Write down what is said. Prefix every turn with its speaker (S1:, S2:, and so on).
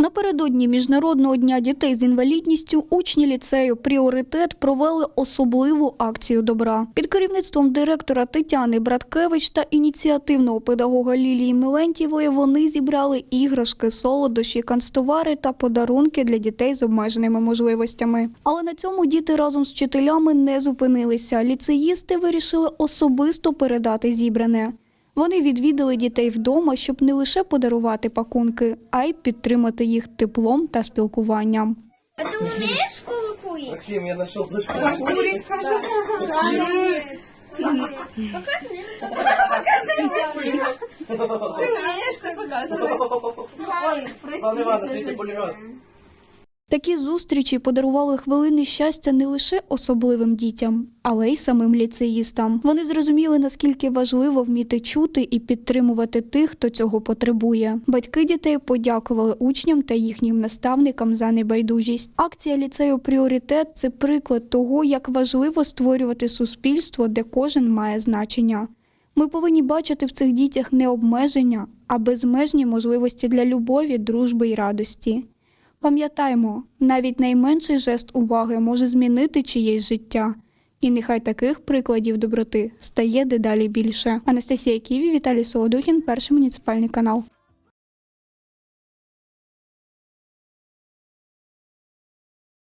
S1: Напередодні міжнародного дня дітей з інвалідністю учні ліцею Пріоритет провели особливу акцію добра. Під керівництвом директора Тетяни Браткевич та ініціативного педагога Лілії Милентєвої вони зібрали іграшки, солодощі, канцтовари та подарунки для дітей з обмеженими можливостями. Але на цьому діти разом з вчителями не зупинилися. Ліцеїсти вирішили особисто передати зібране. Вони відвідали дітей вдома, щоб не лише подарувати пакунки, а й підтримати їх теплом та спілкуванням.
S2: А ты умеешь школу курить?
S3: Максим, я нашел флешку.
S2: Курить, хорошо. Покажи мне. Покажи мне. Ты умеешь, ты показывай.
S3: Слава Ивановна, світи пулемет.
S1: Такі зустрічі подарували хвилини щастя не лише особливим дітям, але й самим ліцеїстам. Вони зрозуміли, наскільки важливо вміти чути і підтримувати тих, хто цього потребує. Батьки дітей подякували учням та їхнім наставникам за небайдужість. Акція ліцею Пріоритет це приклад того, як важливо створювати суспільство, де кожен має значення. Ми повинні бачити в цих дітях не обмеження, а безмежні можливості для любові, дружби й радості. Пам'ятаймо, навіть найменший жест уваги може змінити чиєсь життя. І нехай таких прикладів доброти стає дедалі більше. Анастасія Ківі, Віталій Солодухін, перший муніципальний канал.